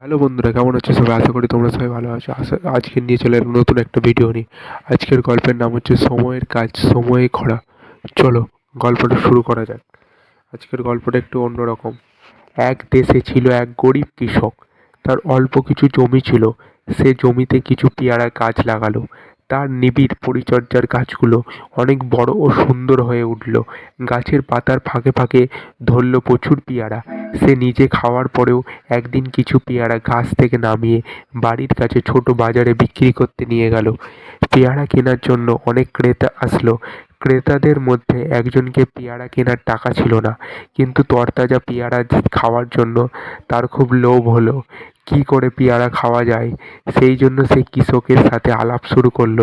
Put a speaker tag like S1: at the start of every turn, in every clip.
S1: Hello বন্ধুরা, কেমন আছো সবাই? আশা করি তোমরা সবাই ভালো আছো। আশা, আজকে নিয়ে চলে এলাম নতুন একটা ভিডিও নিয়ে। আজকের গল্পের নাম হচ্ছে সময়ের কাজ, সময়ে খরা। চলো, গল্পটা শুরু করা যাক। আজকের গল্পটা একটু অন্যরকম। এক দেশে ছিল এক গরিব কৃষক। তার অল্প কিছু জমি ছিল। সে জমিতে কিছু পেয়ারা গাছ লাগালো। তার নিবিড় পরিচর্যার গাছগুলো অনেক বড় ও সুন্দর হয়ে উঠল। গাছের পাতার ফাঁকে ফাঁকে ধরল প্রচুর পেয়ারা। সে নিজে খাওয়ার পরেও একদিন কিছু পেয়ারা গাছ থেকে নামিয়ে বাড়ির কাছে ছোট বাজারে বিক্রি করতে নিয়ে গেল। পেয়ারা কেনার জন্য অনেক ক্রেতা আসলো। ক্রেতাদের মধ্যে একজনকে পেয়ারা কেনার টাকা ছিল না, কিন্তু তরতাজা পেয়ারা খাওয়ার জন্য তার খুব লোভ হলো। কী করে পেয়ারা খাওয়া যায়? সেই জন্য সে কৃষকের সাথে আলাপ শুরু করল।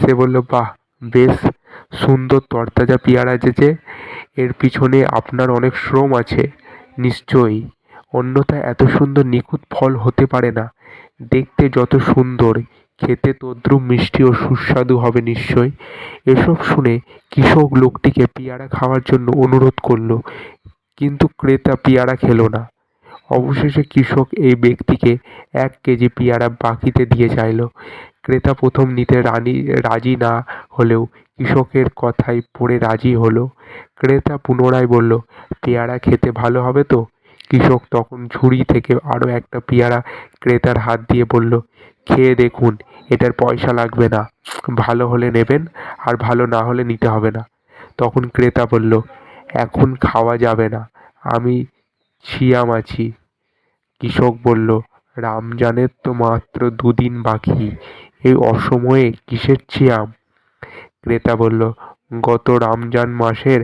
S1: সে বলল, বাহ, বেশ সুন্দর তরতাজা পেয়ারা যে এর পিছনে আপনার অনেক শ্রম আছে। নিশ্চয়ই। অন্যথায় এত সুন্দর নিখুঁত ফল হতে পারে না। দেখতে যত সুন্দর, খেতে তদ্রুপ মিষ্টি ও সুস্বাদু হবে নিশ্চয় এসব শুনে কৃষক লোকটিকে পেয়ারা খাওয়ার জন্য অনুরোধ করল, কিন্তু ক্রেতা পেয়ারা খেলো না। অবশেষে কৃষক এই ব্যক্তিকে এক কেজি পেয়ারা বাকিতে দিয়ে চাইল। ক্রেতা প্রথম নিতে রানি, রাজি না হলেও কৃষকের কথায় পড়ে রাজি হলো। ক্রেতা পুনরায় বলল পেয়ারা খেতে ভালো হবে তো? কৃষক তখন ঝুড়ি থেকে আরও একটা পেয়ারা ক্রেতার হাত দিয়ে বলল, খেয়ে দেখুন, এটার পয়সা লাগবে না। ভালো হলে নেবেন, আর ভালো না হলে নিতে হবে না। তখন ক্রেতা বলল, এখন খাওয়া যাবে না, আমি ছিয়াম আছি। কৃষক বলল, রমজানের তো মাত্র দুদিন বাকি, এই অসময়ে কিসের ছিয়াম ক্রেতা বলল, গত রামজান মাসের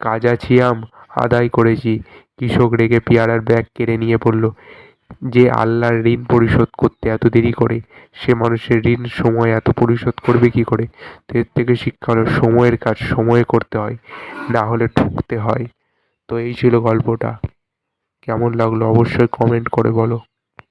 S1: কাজা ছিয়াম আদায় করেছি। কৃষক রেগে পেয়ারার ব্যাগ কেড়ে নিয়ে পড়ল যে আল্লাহর ঋণ পরিশোধ করতে এত দেরি করে, সে মানুষের ঋণ সময় এত পরিশোধ করবে কি করে? তো এর থেকে শিক্ষা হলো, সময়ের কাজ সময়ে করতে হয়, না হলে ঠকতে হয়। তো এই ছিল গল্পটা। কেমন লাগল অবশ্যই কমেন্ট করে বলো।